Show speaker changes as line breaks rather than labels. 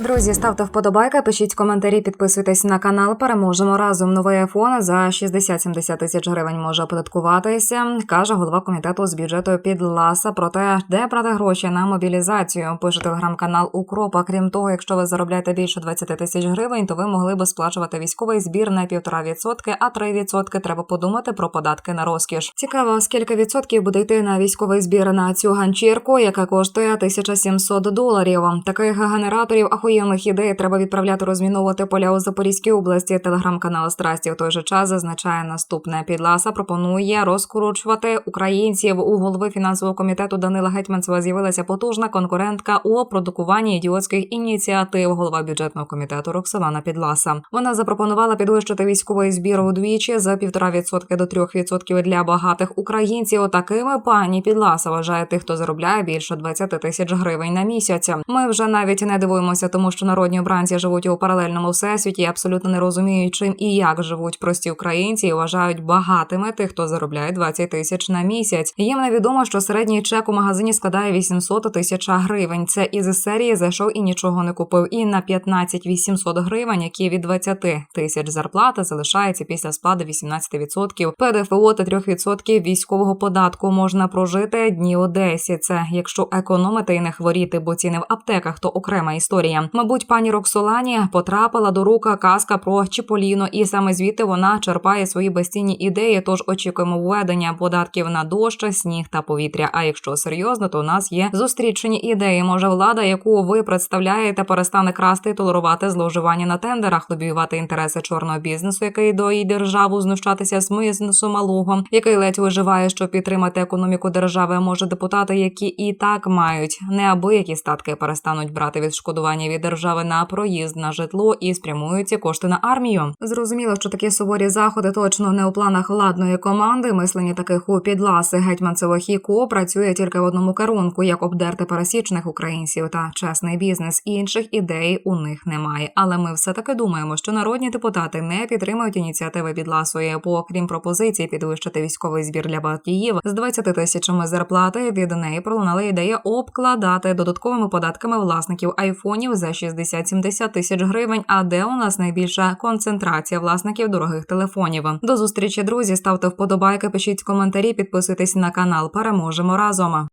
Друзі, ставте вподобайки, пишіть коментарі, підписуйтесь на канал. Переможемо разом. Новий айфон за 60-70 тисяч гривень може оподаткуватися, каже голова комітету з бюджету Підласа про те, де брати гроші на мобілізацію. Пише телеграм-канал Укропа. Крім того, якщо ви заробляєте більше 20 тисяч гривень, то ви могли би сплачувати військовий збір на 1,5%, а 3% треба подумати про податки на розкіш. Цікаво, скільки відсотків буде йти на військовий збір на цю ганчірку, яка коштує 1700 доларів. Таких генераторів ахуєнних ідей треба відправляти розміновувати поля у Запорізькій області. Телеграм-канал Страсті в той же час зазначає наступне. Підласа пропонує розкручувати українців. У голови фінансового комітету Данила Гетьманцева з'явилася потужна конкурентка у продукуванні ідіотських ініціатив. Голова бюджетного комітету Роксолана Підласа. Вона запропонувала підвищити військовий збір удвічі за 1,5% до 3% для багатих українців. Такими пані Підласа вважає тих, хто заробляє більше 20 тисяч гривень на місяць. Ми вже навіть не дивуємося, тому що народні обранці живуть у паралельному всесвіті, і абсолютно не розуміють, чим і як живуть прості українці, і вважають багатими тих, хто заробляє 20 тисяч на місяць. Їм невідомо, що середній чек у магазині складає 800 тисяч гривень. Це із серії зайшов і нічого не купив. І на 15 800 гривень, які від 20 тисяч зарплати залишається після сплати 18% ПДФО та 3% військового податку. Можна прожити дні у 10. Це якщо економити і не хворіти, бо ціни в аптеках то окрема історія. Мабуть, пані Роксолані потрапила до рука казка про Чіполіно, і саме звідти вона черпає свої безцінні ідеї. Тож очікуємо введення податків на дощ, сніг та повітря. А якщо серйозно, то у нас є зустрічені ідеї. Може, влада, яку ви представляєте, перестане красти і толерувати зловживання на тендерах, лобіювати інтереси чорного бізнесу, який доїть державу, знущатися з бізнесу малого, який ледь виживає, щоб підтримати економіку держави. Може, депутати, які і так мають неабиякі статки, перестануть брати відшкодування від держави на проїзд на житло і спрямують ці кошти на армію. Зрозуміло, що такі суворі заходи точно не у планах владної команди. Мислення таких у підласи гетьманцевих і ко працює тільки в одному керунку, як обдерти пересічних українців та чесний бізнес. Інших ідей у них немає. Але ми все таки думаємо, що народні депутати не підтримують ініціативи підласої, бо крім пропозиції підвищити військовий збір для багатіїв з 20 тисячами зарплати. Від неї пролунала ідея обкладати додатковими податками власників айфонів за 60-70 тисяч гривень. А де у нас найбільша концентрація власників дорогих телефонів? До зустрічі, друзі. Ставте вподобайки, пишіть коментарі, підписуйтесь на канал. Переможемо разом.